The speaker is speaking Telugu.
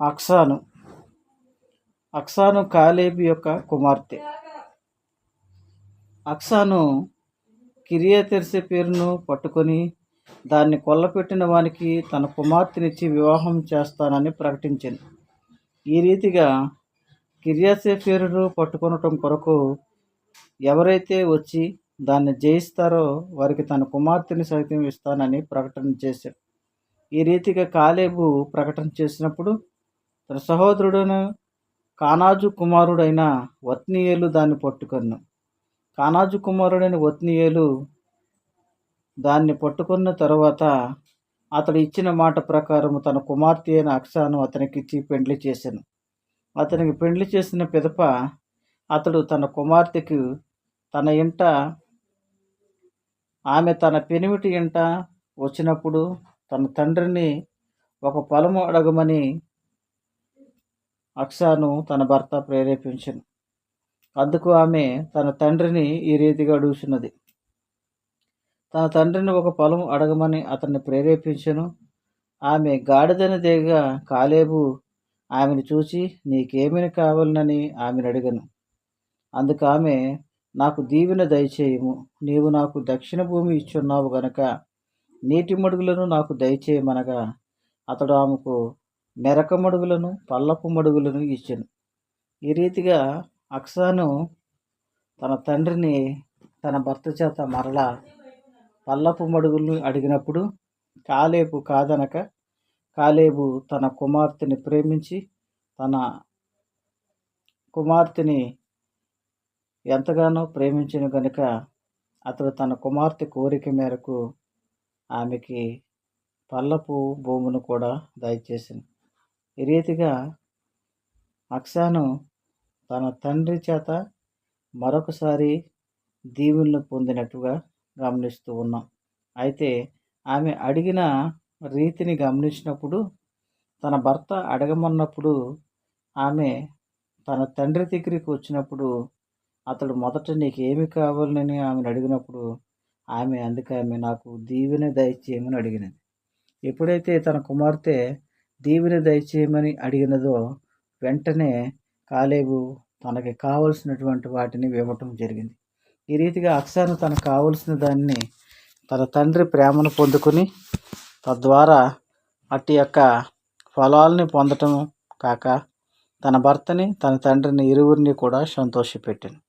అక్సాను. అక్సాను కాలేబు యొక్క కుమార్తె. అక్సాను కిరియా తెరిసే పేరును పట్టుకొని దాన్ని కొల్లపెట్టిన వానికి తన కుమార్తెనిచ్చి వివాహం చేస్తానని ప్రకటించింది. ఈ రీతిగా కిరియాసే పేరును పట్టుకొనటం కొరకు ఎవరైతే వచ్చి దాన్ని జయిస్తారో వారికి తన కుమార్తెని సైతం ఇస్తానని ప్రకటన చేశాడు. ఈ రీతిగా కాలేబు ప్రకటన చేసినప్పుడు తన సహోదరుడును కానాజు కుమారుడైన వత్నీయులు దాన్ని పట్టుకొను కానాజు కుమారుడైన వత్నీయులు దాన్ని పట్టుకున్న తర్వాత అతడు ఇచ్చిన మాట ప్రకారం తన కుమార్తె అయిన అక్షాను అతనికి ఇచ్చి పెండ్లి చేశాను. అతనికి పెండ్లి చేసిన పిదప అతడు తన కుమార్తెకు తన ఇంట ఆమె తన పెనిమిటి ఇంట వచ్చినప్పుడు తన తండ్రిని ఒక పొలము అడగమని అక్సాను తన భర్త ప్రేరేపించింది. అందుకు ఆమె తన తండ్రిని ఈ రీతిగా అడుగుచున్నది. తన తండ్రిని ఒక పొలం అడగమని అతన్ని ప్రేరేపించను. ఆమె గాడిదని దిగగా కాలేబు ఆమెను చూసి నీకేమని కావాలనని ఆమెను అడిగను. అందుకు ఆమె నాకు దీవెన దయచేయము. నీవు నాకు దక్షిణ భూమి ఇచ్చున్నావు గనక నీటి మడుగులను నాకు దయచేయమనగా అతడు ఆమెకు మెరక మడుగులను పల్లపు మడుగులను ఇచ్చాను. ఈ రీతిగా అక్సాను తన తండ్రిని తన భర్త చేత మరలా పల్లపు మడుగులను అడిగినప్పుడు కాలేబు కాదనక కాలేబు తన కుమార్తెని ప్రేమించి తన కుమార్తెని ఎంతగానో ప్రేమించిన కనుక అతడు తన కుమార్తె కోరిక మేరకు ఆమెకి పల్లపు భూమును కూడా దయచేసింది ఈ రీతిగా అక్సాను తన తండ్రి చేత మరొకసారి దీవులను పొందినట్టుగా గమనిస్తూ ఉన్నాం. అయితే ఆమె అడిగిన రీతిని గమనించినప్పుడు తన భర్త అడగమన్నప్పుడు ఆమె తన తండ్రి దగ్గరికి వచ్చినప్పుడు అతడు మొదట నీకు ఏమి కావాలని ఆమెను అడిగినప్పుడు ఆమె అందుకే ఆమె నాకు దీవెన దయచేయమని అడిగినది. ఎప్పుడైతే తన కుమార్తె దీవెన దయచేయమని అడిగినదో వెంటనే కాలేబు తనకి కావలసినటువంటి వాటిని ఇవ్వటం జరిగింది. ఈ రీతిగా అక్సాను తనకు కావలసిన దాన్ని తన తండ్రి ప్రేమను పొందుకుని తద్వారా అట్టి యొక్క ఫలాల్ని పొందటం కాక తన భర్తని తన తండ్రిని ఇరువురిని కూడా సంతోషపెట్టింది.